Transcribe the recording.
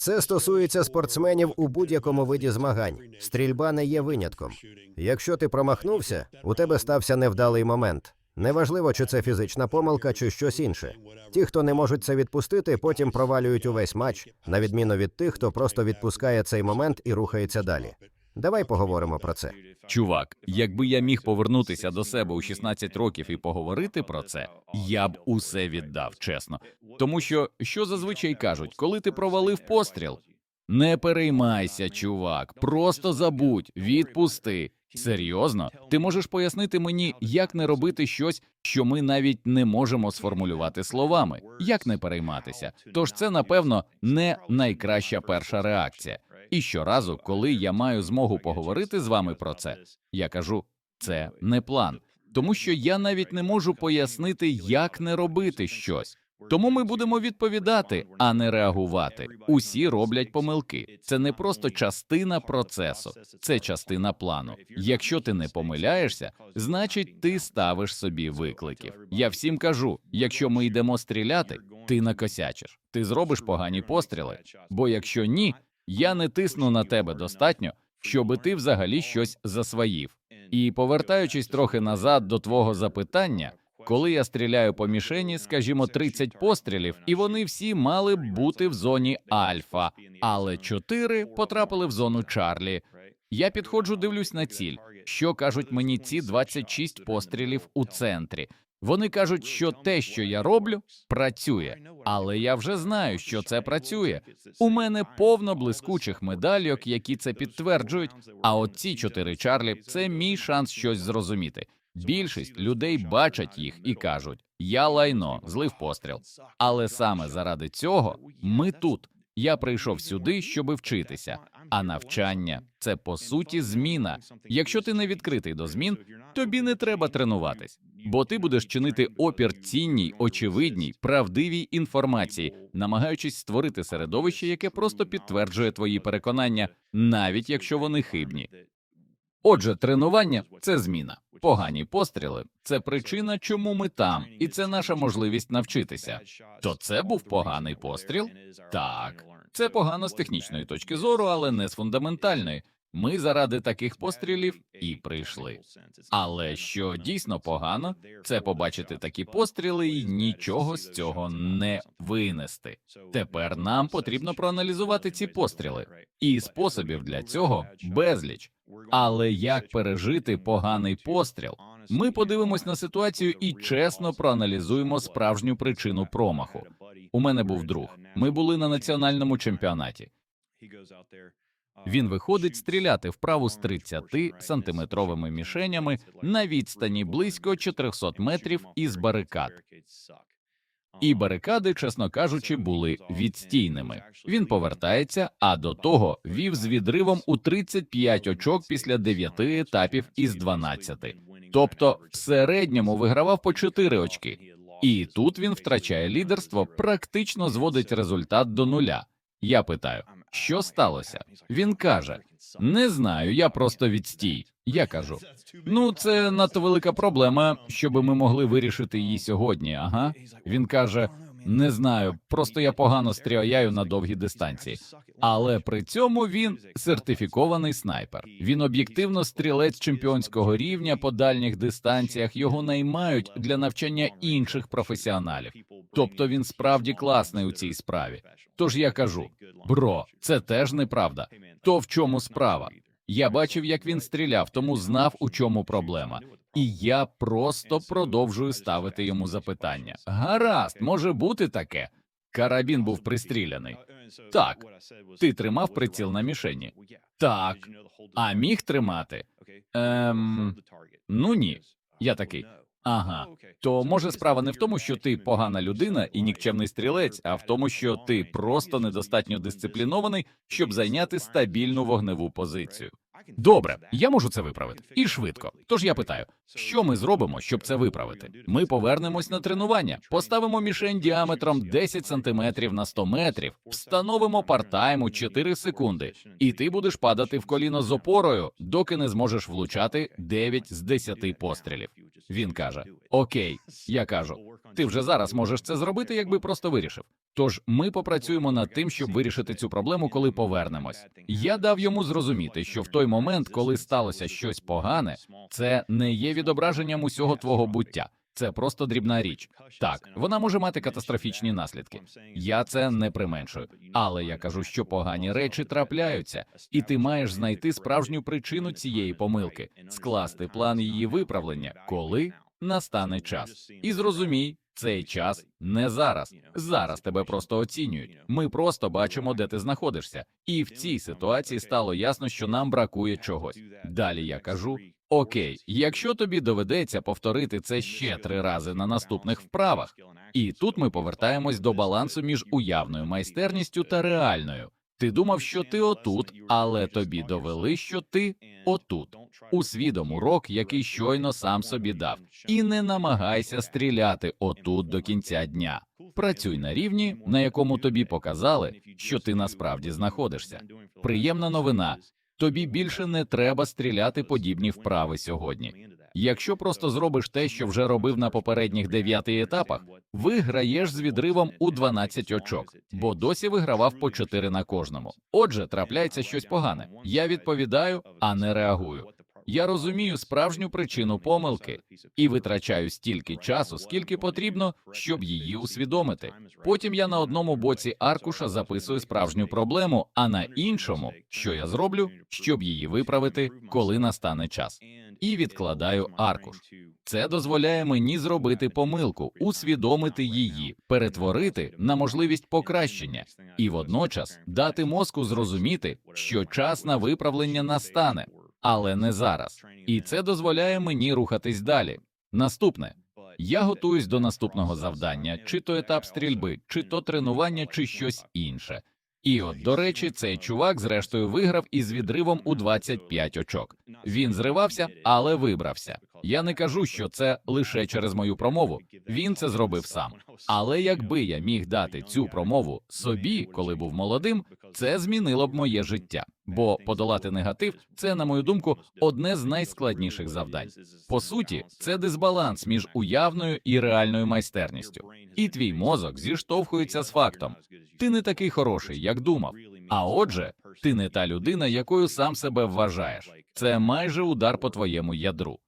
Це стосується спортсменів у будь-якому виді змагань. Стрільба не є винятком. Якщо ти промахнувся, у тебе стався невдалий момент. Неважливо, чи це фізична помилка, чи щось інше. Ті, хто не можуть це відпустити, потім провалюють увесь матч, на відміну від тих, хто просто відпускає цей момент і рухається далі. Давай поговоримо про це. Чувак, якби я міг повернутися до себе у 16 років і поговорити про це, я б усе віддав, чесно. Тому що що зазвичай кажуть, коли ти провалив постріл, не переймайся, чувак, просто забудь, відпусти. Серйозно, ти можеш пояснити мені, як не робити щось, що ми навіть не можемо сформулювати словами, як не перейматися. Тож це, напевно, не найкраща перша реакція. І щоразу, коли я маю змогу поговорити з вами про це, я кажу, це не план, тому що я навіть не можу пояснити, як не робити щось. Тому ми будемо відповідати, а не реагувати. Усі роблять помилки. Це не просто частина процесу, це частина плану. Якщо ти не помиляєшся, значить ти ставиш собі викликів. Я всім кажу: якщо ми йдемо стріляти, ти накосячиш, ти зробиш погані постріли. Бо якщо ні, я не тисну на тебе достатньо, щоби ти взагалі щось засвоїв. І повертаючись трохи назад до твого запитання, коли я стріляю по мішені, скажімо, 30 пострілів, і вони всі мали б бути в зоні альфа, але 4 потрапили в зону Чарлі. Я підходжу, дивлюсь на ціль. Що кажуть мені ці 26 пострілів у центрі? Вони кажуть, що те, що я роблю, працює, але я вже знаю, що це працює. У мене повно блискучих медальок, які це підтверджують. А от ці чотири Чарлі це мій шанс щось зрозуміти. Більшість людей бачать їх і кажуть: я лайно, злив постріл. Але саме заради цього ми тут. Я прийшов сюди, щоби вчитися. А навчання це по суті зміна. Якщо ти не відкритий до змін, тобі не треба тренуватись, бо ти будеш чинити опір цінній, очевидній, правдивій інформації, намагаючись створити середовище, яке просто підтверджує твої переконання, навіть якщо вони хибні. Отже, тренування це зміна. Погані постріли це причина, чому ми там, і це наша можливість навчитися. То це був поганий постріл? Так, це погано з технічної точки зору, але не з фундаментальної. Ми заради таких пострілів і прийшли. Але що дійсно погано, це побачити такі постріли і нічого з цього не винести. Тепер нам потрібно проаналізувати ці постріли, і способів для цього безліч. Але як пережити поганий постріл? Ми подивимось на ситуацію і чесно проаналізуємо справжню причину промаху. У мене був друг. Ми були на національному чемпіонаті. Він виходить стріляти вправу з 30 сантиметровими мішенями на відстані близько 400 метрів із барикад. І барикади, чесно кажучи, були відстійними. Він повертається, а до того вів з відривом у 35 очок після 9 етапів із 12. Тобто в середньому вигравав по 4 очки. І тут він втрачає лідерство, практично зводить результат до нуля. Я питаю, що сталося? Він каже: не знаю, я просто відстій. Я кажу: ну це надто велика проблема, щоб ми могли вирішити її сьогодні. Ага. Він каже: не знаю, просто я погано стріляю на довгі дистанції. Але при цьому він сертифікований снайпер. Він об'єктивно стрілець чемпіонського рівня по дальніх дистанціях. Його наймають для навчання інших професіоналів. Тобто він справді класний у цій справі. Тож я кажу, бро, це теж неправда. То в чому справа? Я бачив, як він стріляв, тому знав, у чому проблема. І я просто продовжую ставити йому запитання. Гаразд, може бути таке. Карабін був пристріляний. Так, ти тримав приціл на мішені. Так, а міг тримати? Ем, ну ні. Я такий. Ага, то може справа не в тому, що ти погана людина і нікчемний стрілець, а в тому, що ти просто недостатньо дисциплінований, щоб зайняти стабільну вогневу позицію. Добре, я можу це виправити і швидко. Тож я питаю, що ми зробимо, щоб це виправити? Ми повернемось на тренування, поставимо мішень діаметром 10 сантиметрів на 100 метрів, встановимо партайм у 4 секунди, і ти будеш падати в коліно з опорою, доки не зможеш влучати 9 з 10 пострілів. Він каже: Окей, я кажу, Ти вже зараз можеш це зробити, якби просто вирішив. Тож ми попрацюємо над тим, щоб вирішити цю проблему, коли повернемось. Я дав йому зрозуміти, що в той момент, коли сталося щось погане, це не є відображенням усього твого буття. Це просто дрібна річ. Так, вона може мати катастрофічні наслідки. Я це не применшую, але я кажу, що погані речі трапляються, і ти маєш знайти справжню причину цієї помилки, скласти план її виправлення, коли настане час. І зрозумій, цей час не зараз. Зараз тебе просто оцінюють. Ми просто бачимо, де ти знаходишся. І в цій ситуації стало ясно, що нам бракує чогось. Далі я кажу: окей, якщо тобі доведеться повторити це ще три рази на наступних вправах, і тут ми повертаємось до балансу між уявною майстерністю та реальною. Ти думав, що ти отут, але тобі довели, що ти отут. Усвідом урок, який щойно сам собі дав, і не намагайся стріляти отут до кінця дня. Працюй на рівні, на якому тобі показали, що ти насправді знаходишся. Приємна новина. Тобі більше не треба стріляти подібні вправи сьогодні. Якщо просто зробиш те, що вже робив на попередніх дев'яти етапах, виграєш з відривом у 12 очок, бо досі вигравав по 4 на кожному. Отже, трапляється щось погане. Я відповідаю, а не реагую. Я розумію справжню причину помилки і витрачаю стільки часу, скільки потрібно, щоб її усвідомити. Потім я на одному боці аркуша записую справжню проблему, а на іншому, що я зроблю, щоб її виправити, коли настане час. І відкладаю аркуш. Це дозволяє мені зробити помилку, усвідомити її, перетворити на можливість покращення і водночас дати мозку зрозуміти, що час на виправлення настане, але не зараз. І це дозволяє мені рухатись далі. Наступне. Я готуюсь до наступного завдання, чи то етап стрільби, чи то тренування, чи щось інше. І от, до речі, цей чувак зрештою виграв із відривом у 25 очок. Він зривався, але вибрався. Я не кажу, що це лише через мою промову. Він це зробив сам. Але якби я міг дати цю промову собі, коли був молодим, це змінило б моє життя. Бо подолати негатив це, на мою думку, одне з найскладніших завдань. По суті, це дисбаланс між уявною і реальною майстерністю. І твій мозок зіштовхується з фактом: ти не такий хороший, як думав. А отже, ти не та людина, якою сам себе вважаєш. Це майже удар по твоєму ядру.